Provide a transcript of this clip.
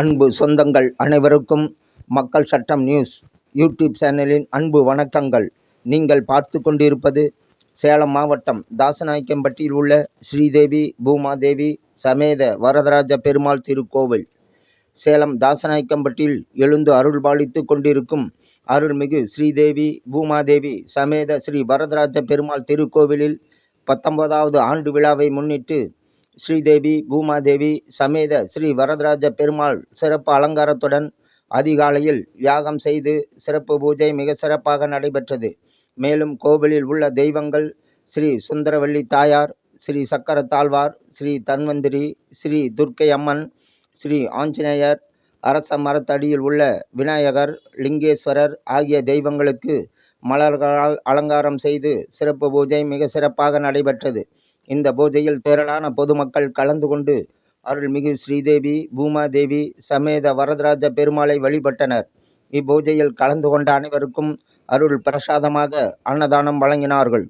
அன்பு சொந்தங்கள் அனைவருக்கும் மக்கள் சட்டம் நியூஸ் யூடியூப் சேனலின் அன்பு வணக்கங்கள். நீங்கள் பார்த்து கொண்டிருப்பது சேலம் மாவட்டம் தாசநாயக்கம்பட்டியில் உள்ள ஸ்ரீதேவி பூமாதேவி சமேத வரதராஜ பெருமாள் திருக்கோவில். சேலம் தாசநாயக்கம்பட்டியில் எழுந்து அருள்பாலித்து கொண்டிருக்கும் அருள்மிகு ஸ்ரீதேவி பூமாதேவி சமேத ஸ்ரீ வரதராஜ பெருமாள் திருக்கோவிலில் பத்தொன்பதாவது ஆண்டு விழாவை முன்னிட்டு ஸ்ரீதேவி பூமாதேவி சமேத ஸ்ரீ வரதராஜ பெருமாள் சிறப்பு அலங்காரத்துடன் அதிகாலையில் யாகம் செய்து சிறப்பு பூஜை மிக சிறப்பாக நடைபெற்றது. மேலும் கோவிலில் உள்ள தெய்வங்கள் ஸ்ரீ சுந்தரவள்ளி தாயார் ஸ்ரீ சக்கர தாழ்வார் ஸ்ரீ தன்வந்திரி ஸ்ரீ துர்க்கை அம்மன் ஸ்ரீ ஆஞ்சநேயர் அரச மரத்தடியில் உள்ள விநாயகர் லிங்கேஸ்வரர் ஆகிய தெய்வங்களுக்கு மலர்களால் அலங்காரம் செய்து சிறப்பு பூஜை மிக சிறப்பாக நடைபெற்றது. இந்த பூஜையில் திரளான பொதுமக்கள் கலந்து கொண்டு அருள்மிகு ஸ்ரீதேவி பூமாதேவி சமேத வரதராஜ பெருமாளை வழிபட்டனர். இப்பூஜையில் கலந்து கொண்ட அனைவருக்கும் அருள் பிரசாதமாக அன்னதானம் வழங்கினார்கள்.